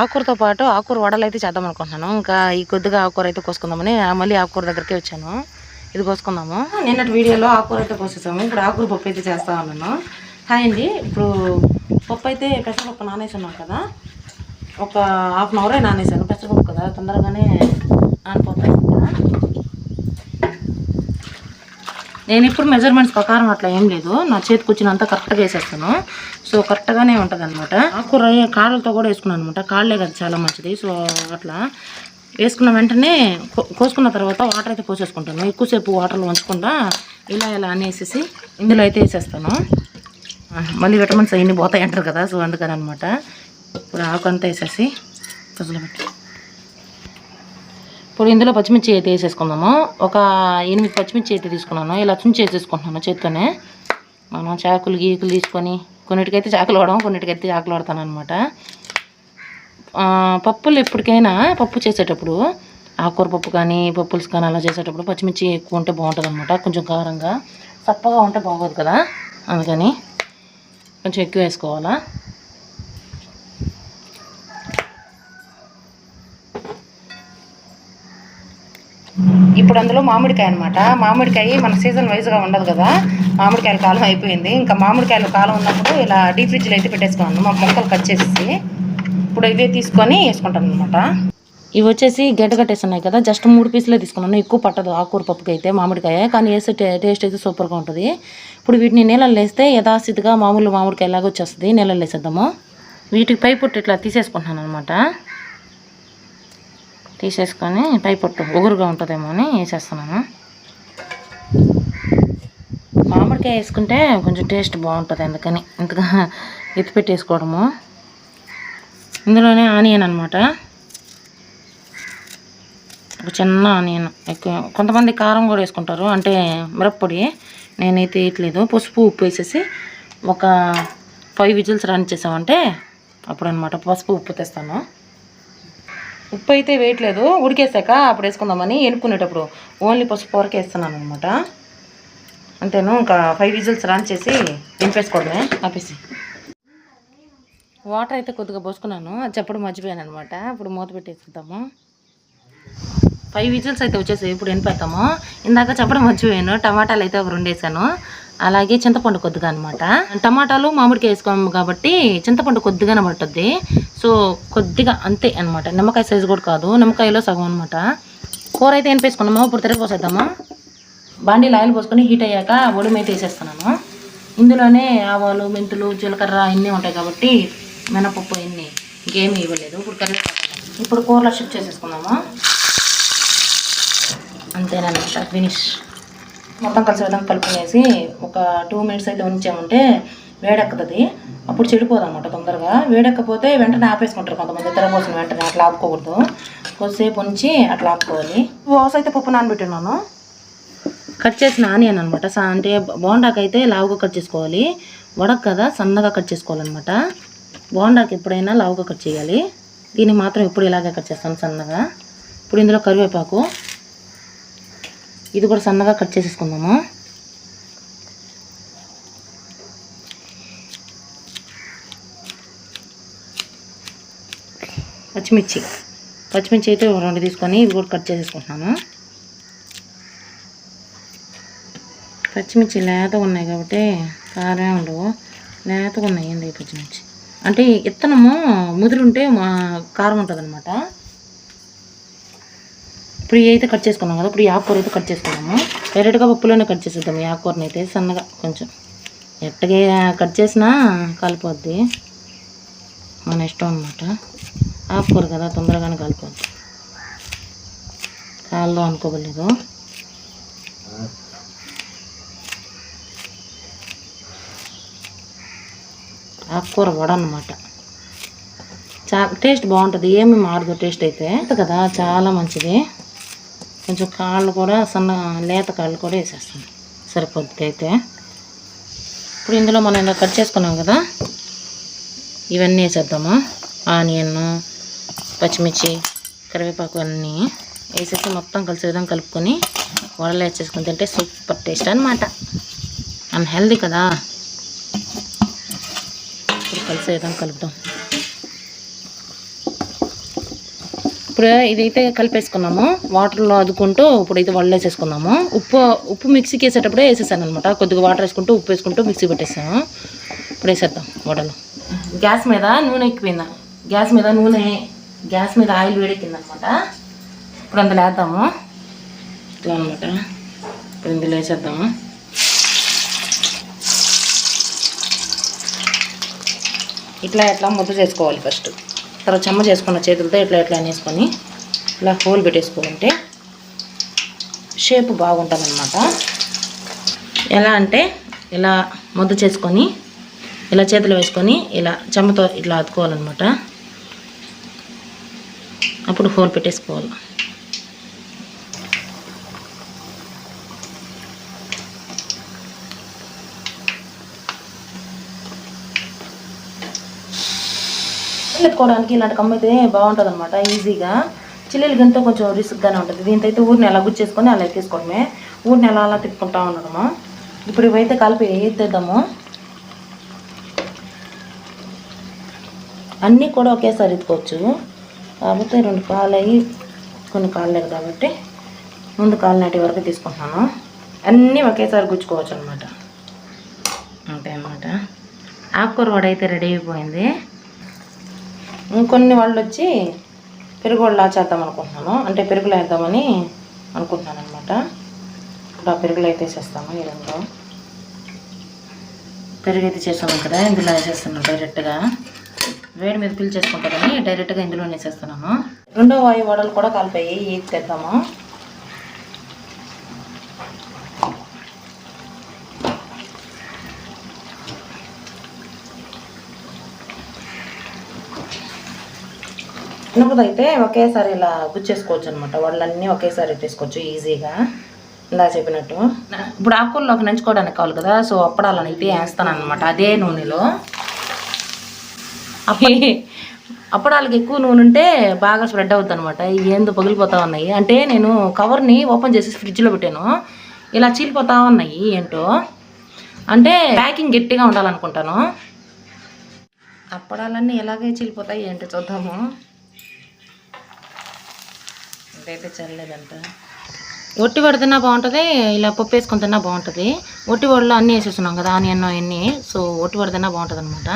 ఆకుకూరతో పాటు ఆకుకూర వడలు అయితే చేద్దాం అనుకుంటున్నాను. ఇంకా ఈ కొద్దిగా ఆకుకూర అయితే కోసుకుందామని మళ్ళీ ఆకుకూర దగ్గరికి వచ్చాను. ఇది కోసుకుందాము. నిన్నటి వీడియోలో ఆకుకూర అయితే కోసేసాము. ఇప్పుడు ఆకుకూర పప్పు అయితే చేస్తా ఉన్నాను. హాయ్ అండి. ఇప్పుడు పప్పు అయితే పెసరపప్పు నానేసున్నాం కదా. ఒక హాఫ్ అన్ అవరే నానేసాను. పెసరపప్పు కదా తొందరగానే నానిపోతాయి. నేను ఇప్పుడు మెజర్మెంట్స్ ప్రకారం అట్లా ఏం లేదు. నా చేతికి వచ్చినంత కరెక్ట్గా వేసేస్తాను. సో కరెక్ట్గానే ఉంటుంది అనమాట ఆకుకూర కాళ్ళతో కూడా వేసుకున్నాను అనమాట కాళ్ళే కదా చాలా మంచిది. సో అట్లా వేసుకున్న వెంటనే కో- కోసుకున్న తర్వాత వాటర్ అయితే పోసేసుకుంటాను. ఎక్కువసేపు వాటర్లో ఉంచకుండా ఇలా ఇలా అనేసేసి ఇందులో అయితే వేసేస్తాను. మళ్ళీ విటమిన్స్ అవన్నీ పోతాయి అంటారు కదా సో అందుకని అనమాట ఇప్పుడు ఆకు అంతా వేసేసి ఫ్రిడ్జ్లో పెట్టి. ఇప్పుడు ఇందులో పచ్చిమిర్చి అయితే వేసేసుకుందాము. ఒక ఎనిమిది పచ్చిమిర్చి అయితే తీసుకున్నాను. ఇలా చుంచి వేసేసుకుంటున్నాను చేత్తోనే. మనం చాకులు గీకులు తీసుకొని కొన్నిటికైతే చాకులు వాడము కొన్నిటికైతే చాకులు వాడతాను అనమాట పప్పులు ఎప్పటికైనా పప్పు చేసేటప్పుడు ఆకుకూర పప్పు కానీ పప్పులు కానీ అలా చేసేటప్పుడు పచ్చిమిర్చి ఎక్కువ ఉంటే బాగుంటుంది అనమాట కొంచెం కారంగా చప్పగా ఉంటే బాగోదు కదా అందుకని కొంచెం ఎక్కువ వేసుకోవాలా. ఇప్పుడు అందులో మామిడికాయ అనమాట మామిడికాయ మన సీజన్ వైజ్గా ఉండదు కదా మామిడికాయల కాలం అయిపోయింది. ఇంకా మామిడికాయల కాలం ఉన్నప్పుడు ఇలా డీప్ ఫ్రిడ్జ్లో అయితే పెట్టేసుకున్నాను మా మొక్కలు కట్ చేసేసి ఇప్పుడు ఇవే తీసుకొని వేసుకుంటాను అనమాట ఇవి వచ్చేసి గడ్డ కట్టేస్తున్నాయి కదా. జస్ట్ మూడు పీసులే తీసుకున్నాను ఎక్కువ పట్టదు. ఆకూర పప్పుకి అయితే మామిడికాయ. కానీ వేస్తే టేస్ట్ అయితే సూపర్గా ఉంటుంది. ఇప్పుడు వీటిని నీళ్ళల్లో వేస్తే యథాస్థితిగా మామూలు మామిడికాయ లాగా వచ్చేస్తుంది. నీళ్ళల్లో వేసేద్దాము. వీటికి పై పొట్టు ఇట్లా తీసేసుకుంటున్నాను అనమాట తీసేసుకొని పై పొట్టు ఒగురుగా ఉంటుందేమో అని వేసేస్తున్నాను. మామిడికాయ వేసుకుంటే కొంచెం టేస్ట్ బాగుంటుంది అందుకని. ఇంతగా ఎత్తి పెట్టేసుకోవడము. ఇందులోనే ఆనియన్ అనమాట ఒక చిన్న ఆనియన్. ఎక్కువ కొంతమంది కారం కూడా వేసుకుంటారు. అంటే మిరప్పొడి నేనైతే వేయట్లేదు. పసుపు ఉప్పు వేసేసి ఒక ఫైవ్ విజిల్స్ రన్ చేసామంటే అప్పుడు అనమాట పసుపు ఉప్పు తెస్తాను. ఉప్పు అయితే వేయట్లేదు. ఉడికేసాక అప్పుడు వేసుకుందామని ఎనుక్కునేటప్పుడు ఓన్లీ పసుపు వరకు వేస్తున్నాను అనమాట అంతేను ఇంకా ఫైవ్ విజిల్స్ రన్ చేసి దింపేసుకోవడమే ఆపేసి. వాటర్ అయితే కొద్దిగా పోసుకున్నాను. అది చెప్పడం మర్చిపోయాను అనమాట ఇప్పుడు మూత పెట్టేసుకుందాము. ఫైవ్ విజిల్స్ అయితే వచ్చేసాయి. ఇప్పుడు ఎనిపెడతాము ఇందాక చెప్పడం మర్చిపోయాను. టమాటాలు అయితే ఒక రెండు వేసాను. అలాగే చింతపండు కొద్దిగా అనమాట టమాటాలు మామిడికాయ వేసుకోము కాబట్టి చింతపండు కొద్దిగానే పట్టుద్ది సో కొద్దిగా అంతే అనమాట నిమ్మకాయ సైజు కూడా కాదు. నిమ్మకాయలో సగం అనమాట కూర అయితే ఎనిపేసుకున్నాము ఇప్పుడు తిరగపోసేద్దాము బాండీ ఆయిల్ పోసుకొని హీట్ అయ్యాక ఒడిమి అయితే వేసేస్తున్నాను. ఇందులోనే ఆవాలు మెంతులు జీలకర్ర అన్నీ ఉంటాయి కాబట్టి మినపప్పు ఇన్ని ఇంకేమీ ఇవ్వలేదు. ఇప్పుడు కర్రీ ఇప్పుడు కూరలో షిఫ్ట్ చేసేసుకుందాము? అంతేనమాట ఫినిష్. మొత్తం కలిసి విధంగా కలుపుకునేసి ఒక టూ మినిట్స్ అయితే ఉంచామంటే వేడెక్కుతుంది. అప్పుడు చెడిపోదు అనమాట తొందరగా. వేడెక్కపోతే వెంటనే ఆపేసుకుంటారు కొంతమంది. తిరగపోసిన వెంటనే అట్లా ఆపుకోకూడదు. కొద్దిసేపు ఉంచి అట్లా ఆపుకోవాలి. ఓస అయితే పప్పు నానబెట్టున్నాను. కట్ చేసిన ఆనియన్ అనమాట అంటే బోండాకి అయితే లావుగా కట్ చేసుకోవాలి. వడకు కదా సన్నగా కట్ చేసుకోవాలన్నమాట. బోండాకి ఎప్పుడైనా లావుగా కట్ చేయాలి. దీన్ని మాత్రం ఇప్పుడు ఇలాగే కట్ చేస్తాను సన్నగా. ఇప్పుడు ఇందులో కరివేపాకు. ఇది కూడా సన్నగా కట్ చేసేసుకుందాము. పచ్చిమిర్చి. పచ్చిమిర్చి అయితే రెండు తీసుకొని ఇవి కూడా కట్ చేసేసుకుంటున్నాను పచ్చిమిర్చి లేతగా ఉన్నాయి కాబట్టి కారం ఉండవు. లేతగా ఉన్నాయండి పచ్చిమిర్చి? అంటే ఇత్తనము ముదిరుంటే మా కారం ఉంటుంది అనమాట ఇప్పుడు అయితే కట్ చేసుకున్నాం కదా ఇప్పుడు ఆకుకూర అయితే కట్ చేసుకున్నాము. డైరెక్ట్గా పప్పులోనే కట్ చేసేద్దాం ఆకుకూరని అయితే సన్నగా కొంచెం. ఎట్టగా కట్ చేసినా కలిపోద్ది. మన ఇష్టం అనమాట ఆకుకూర కదా తొందరగానే కలిపోద్ది. కాల్లో అనుకోవలేదు ఆకుకూర వడ అనమాట చాలా టేస్ట్ బాగుంటుంది. ఏమి మారదు టేస్ట్ అయితే. కదా? చాలా మంచిది. కొంచెం కాళ్ళు కూడా సన్న లేత కాళ్ళు కూడా వేసేస్తాను సరిపోద్ది అయితే. ఇప్పుడు ఇందులో మనం ఇలా కట్ చేసుకున్నాం కదా? ఇవన్నీ వేసేద్దాము? ఆనియన్ పచ్చిమిర్చి కరివేపాకు అన్నీ వేసేసి మొత్తం కలిసి విధంగా కలుపుకొని వడలు వేసేసుకుని తింటే సూపర్ టేస్ట్ అనమాట అన్హెల్దీ కదా? కలిసి విధంగా కలుపుదాం. ఇప్పుడు ఇదైతే కలిపేసుకున్నాము. వాటర్లో అదుకుంటూ ఇప్పుడైతే వడలు వేసేసుకున్నాము ఉప్పు ఉప్పు మిక్సీకి వేసేటప్పుడే వేసేసాను అనమాట కొద్దిగా వాటర్ వేసుకుంటూ ఉప్పు వేసుకుంటూ మిక్సీ పెట్టేసాను. ఇప్పుడు వేసేద్దాం వడలు గ్యాస్ మీద నూనె ఎక్కిపోయిందా గ్యాస్ మీద నూనె గ్యాస్ మీద ఆయిల్ వేడెక్కింది అనమాట ఇప్పుడు అందులో వేద్దాము. ఇట్లా అనమాట ఇప్పుడు ఇందులో వేసేద్దాము. ఇట్లా ఇట్లా ముద్ద చేసుకోవాలి ఫస్ట్. తర్వాత చెమ్మ చేసుకున్న చేతులతో ఇట్లా ఇట్లా అనేసుకొని ఇలా హోల్ పెట్టేసుకుంటే షేప్ బాగుంటుంది అనమాట ఎలా అంటే ఇలా ముద్ద చేసుకొని ఇలా చేతులు వేసుకొని ఇలా చెమ్మతో ఇట్లా అతుకోవాలన్నమాట. అప్పుడు హోల్ పెట్టేసుకోవాలి. ఎత్తుకోవడానికి ఇలాంటి కమ్మ అయితే బాగుంటుంది అనమాట ఈజీగా. చిల్లీలు గింత కొంచెం రిస్క్గానే ఉంటుంది. దీంతో అయితే ఊరిని ఎలా గుచ్చేసుకొని అలా ఎక్కేసుకోవడమే. ఊరిని ఎలా అలా తిప్పుకుంటా ఉండడము. ఇప్పుడు ఇవైతే కలిపి ఎత్తేద్దాము. అన్నీ కూడా ఒకేసారి ఎత్తుకోవచ్చు. కాకపోతే రెండు కాళ్ళు అయ్యి కొన్ని కాళ్ళు కాబట్టి ముందు కాలు నాటి వరకు తీసుకుంటున్నాను. అన్నీ ఒకేసారి గుచ్చుకోవచ్చు అనమాట అంతే అనమాట ఆకుకూర వడ అయితే రెడీ అయిపోయింది. ఇంకొన్ని వాళ్ళు వచ్చి పెరుగు వడలా చేద్దాం అనుకుంటున్నాను. అంటే పెరుగులు వేద్దామని అనుకుంటున్నాను అనమాట ఇప్పుడు ఆ పెరుగులు అయితే వేసేస్తాము ఈ రెండు. పెరుగు అయితే చేస్తాము కదా ఇందులో వేసేస్తున్నాను డైరెక్ట్గా. వేడి మీద పిలిచేసుకుంటారని డైరెక్ట్గా ఇందులో వేసేస్తున్నాను. రెండో వాయు వడలు కూడా కలిపాయి ఏది తెద్దాము. మినపది అయితే ఒకేసారి ఇలా గుచ్చేసుకోవచ్చు అనమాట. వాళ్ళన్నీ ఒకేసారి పెట్టేసుకోవచ్చు ఈజీగా. ఇందా చెప్పినట్టు. ఇప్పుడు ఆకుల్లోకి నంచుకోవడానికి కావాలి కదా సో అప్పడాలని అయితే వేస్తాను అనమాట అదే నూనెలో. అప్పడాలకి ఎక్కువ నూనె ఉంటే బాగా స్ప్రెడ్ అవుతుంది అనమాట. ఏందో పగిలిపోతా ఉన్నాయి. అంటే నేను కవర్ని ఓపెన్ చేసి ఫ్రిడ్జ్లో పెట్టాను. ఇలా చీలిపోతా ఉన్నాయి ఏంటో. అంటే ప్యాకింగ్ గట్టిగా ఉండాలనుకుంటాను. అప్పడాలన్నీ ఎలాగే చీలిపోతాయి ఏంటో చూద్దాము. ఇదైతే చల్లలేదంట ఒట్టి వడ తిన్నా బాగుంటుంది ఇలా పప్పు వేసుకొని తిన్నా బాగుంటుంది. ఒట్టి వడలో అన్నీ వేసేస్తున్నాం కదా ఆనియన్ అన్నీ సో ఒట్టి వడ తిన్నా బాగుంటుంది అనమాట